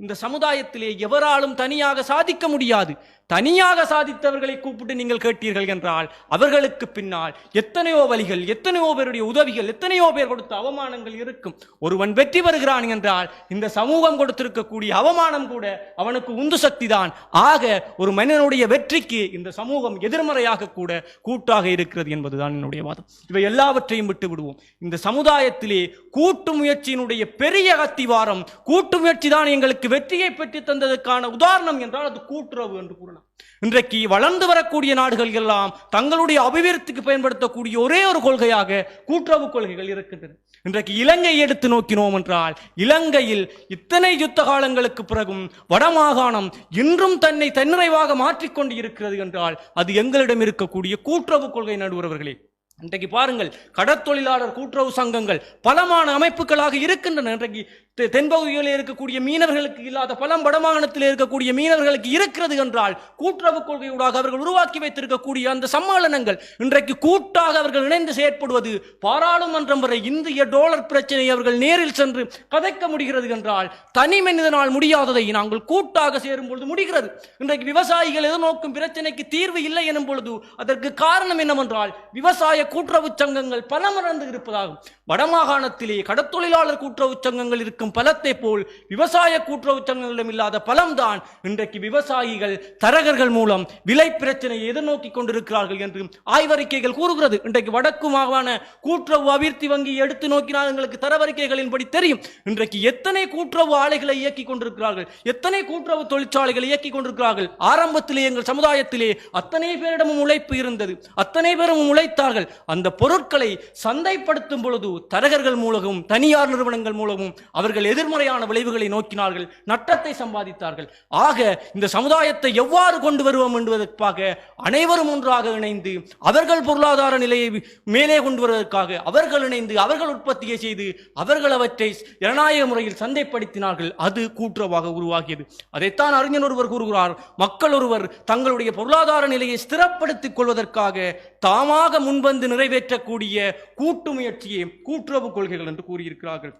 இந்த சமுதாயத்திலே எவராலும் தனியாக சாதிக்க முடியாது. தனியாக சாதித்தவர்களை கூப்பிட்டு நீங்கள் கேட்டீர்கள் என்றால் அவர்களுக்கு பின்னால் எத்தனையோ வழிகள் எத்தனையோ பேருடைய உதவிகள் எத்தனையோ பேர் கொடுத்த அவமானங்கள் இருக்கும். ஒருவன் வெற்றி பெறுகிறான் என்றால் இந்த சமூகம் கொடுத்திருக்கக்கூடிய அவமானம் கூட அவனுக்கு உந்து சக்தி தான். ஆக ஒரு மனிதனுடைய வெற்றிக்கு இந்த சமூகம் எதிர்மறையாக கூட கூட்டாக இருக்கிறது என்பதுதான் என்னுடைய வாதம். இவை எல்லாவற்றையும் விட்டு விடுவோம். இந்த சமுதாயத்திலே கூட்டு முயற்சியினுடைய பெரிய அத்திவாரம் கூட்டு முயற்சி தான் எங்களுக்கு வெற்றியை பெற்று தந்ததற்கான உதாரணம் என்றால் அது கூட்டுறவு என்று கூறலாம். இன்றைக்கு வளர்ந்து வரக்கூடிய நாடுகள் எல்லாம் தங்களுடைய அபிவிருத்திக்கு பயன்படுத்தக்கூடிய ஒரே ஒரு கொள்கையாக கூட்டுறவு கொள்கைகள் இருக்கின்றன. இன்றைக்கு இலங்கையை எடுத்து நோக்கினோம் என்றால் இலங்கையில் இத்தனை யுத்த காலங்களுக்கு பிறகும் வடமாகாணம் இன்றும் தன்னை தன்னிறைவாக மாற்றிக்கொண்டு இருக்கிறது என்றால் அது எங்களிடம் இருக்கக்கூடிய கூட்டுறவு கொள்கை நடுவர்களே. இன்றைக்கு பாருங்கள் கடற்தொழிலாளர் கூட்டுறவு சங்கங்கள் பலமான அமைப்புகளாக இருக்கின்றன. இன்றைக்கு தென்பகுதியில் இருக்கக்கூடிய மீனவர்களுக்கு இல்லாத பலம் வடமாகாணத்தில் இருக்கக்கூடிய மீனவர்களுக்கு இருக்கிறது என்றால் கூட்டுறவு கொள்கையூடாக அவர்கள் உருவாக்கி வைத்திருக்கக்கூடிய அந்த சம்மேளனங்கள் இன்றைக்கு கூட்டாக அவர்கள் இணைந்து செயற்படுவது பாராளுமன்றம் வரை இந்திய டாலர் பிரச்சனை அவர்கள் நேரில் சென்று கதைக்க முடிகிறது என்றால் தனி மனிதனால் முடியாததை நாங்கள் கூட்டாக சேரும் பொழுது முடிகிறது. இன்றைக்கு விவசாயிகள் எதிர்நோக்கும் பிரச்சனைக்கு தீர்வு இல்லை எனும் பொழுது அதற்கு காரணம் என்னவென்றால் விவசாய கூட்டுறவு சங்கங்கள் பலமறந்து இருப்பதாகும். வடமாகாணத்திலே கடத்தொழிலாளர் கூட்டுறவு சங்கங்கள் இருக்கும் கொடுக்கும் பலத்தை போல் விவசாய கூட்டுறவு சங்கங்களிடம் இல்லாத பலம்தான் இன்றைக்கு விவசாயிகள் தரகர்கள் மூலம் விலை பிரச்சனையை எதிர்நோக்கி கொண்டிருக்கிறார்கள் என்று ஆய்வறிக்கைகள் கூறுகிறது. இன்றைக்கு வடக்கு மாகாண கூட்டுறவு அபிவிருத்தி வங்கி எடுத்து நோக்கினால் எங்களுக்கு தரவறிக்கைகளின்படி தெரியும். இன்றைக்கு எத்தனை கூட்டுறவு ஆலைகளை இயக்கி கொண்டிருக்கிறார்கள்? எத்தனை கூட்டுறவு தொழிற்சாலைகளை இயக்கி கொண்டிருக்கிறார்கள்? ஆரம்பத்திலே எங்கள் சமுதாயத்திலே அத்தனை பேரிடமும் உழைப்பு இருந்தது. அத்தனை பேரும் உழைத்தார்கள். அந்த பொருட்களை சந்தைப்படுத்தும் பொழுது தரகர்கள் மூலமும் தனியார் நிறுவனங்கள் மூலமும் அவர்கள் எதிர்மறையான விளைவுகளை நோக்கினார்கள் நட்டத்தை சம்பாதித்தார்கள். ஆக இந்த சமுதாயத்தை எவ்வாறு கொண்டு வருவோம் என்பதற்காக அனைவரும் ஒன்றாக இணைந்து அவர்கள் பொருளாதார நிலையை மேலே கொண்டு வருவதற்காக அவர்கள் இணைந்து அவர்கள் உற்பத்தியை செய்து அவர்கள் அவற்றை ஜனநாயக முறையில் சந்தைப்படுத்தினார்கள். அது கூட்டுறவாக உருவாகியது. அதைத்தான் அறிஞர் ஒருவர் கூறுகிறார் மக்கள் ஒருவர் தங்களுடைய பொருளாதார நிலையை ஸ்திரப்படுத்திக் கொள்வதற்காக தாமாக முன்வந்து நிறைவேற்றக்கூடிய கூட்டு முயற்சியே கூட்டுறவு கொள்கைகள் என்று கூறியிருக்கிறார்கள்.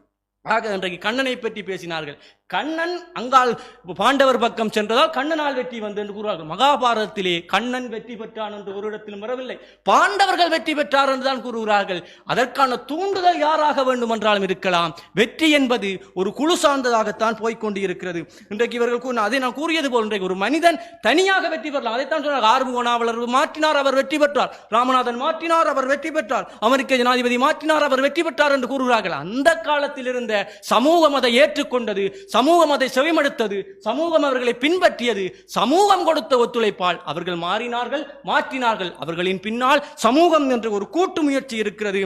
ஆக இன்றைக்கு கண்ணனை பற்றி பேசினார்கள். கண்ணன் அங்கால் பாண்டவர் பக்கம் சென்றதால் கண்ணனால் வெற்றி வந்து என்று கூறுவார்கள். மகாபாரதத்திலே கண்ணன் வெற்றி பெற்றான் என்று ஒரு இடத்திலும் வரவில்லை. பாண்டவர்கள் வெற்றி பெற்றார் என்று தான் கூறுகிறார்கள். அதற்கான தூண்டுதல் யாராக வேண்டும் என்றாலும் இருக்கலாம். வெற்றி என்பது ஒரு குழு சார்ந்ததாகத்தான் போய்கொண்டு இருக்கிறது. இன்றைக்கு இவர்கள் கூறின அதை நான் கூறியது போல் இன்றைக்கு ஒரு மனிதன் தனியாக வெற்றி பெறலாம். அதைத்தான் சொன்னார் ஆறுமுகனாவலர் மாற்றினார் அவர் வெற்றி பெற்றார். ராமநாதன் மாற்றினார் அவர் வெற்றி பெற்றார். அமெரிக்க ஜனாதிபதி மாற்றினார் அவர் வெற்றி பெற்றார் என்று கூறுகிறார்கள். அந்த காலத்தில் இருந்த சமூகம் அதை ஏற்றுக்கொண்டது சமூகம் அதை செவிமடுத்தது சமூகம் அவர்களை பின்பற்றியது சமூகம் கொடுத்த ஒத்துழைப்பால் அவர்கள் மாறினார்கள் மாற்றினார்கள். அவர்களின் பின்னால் சமூகம் என்ற ஒரு கூட்டு முயற்சி இருக்கிறது.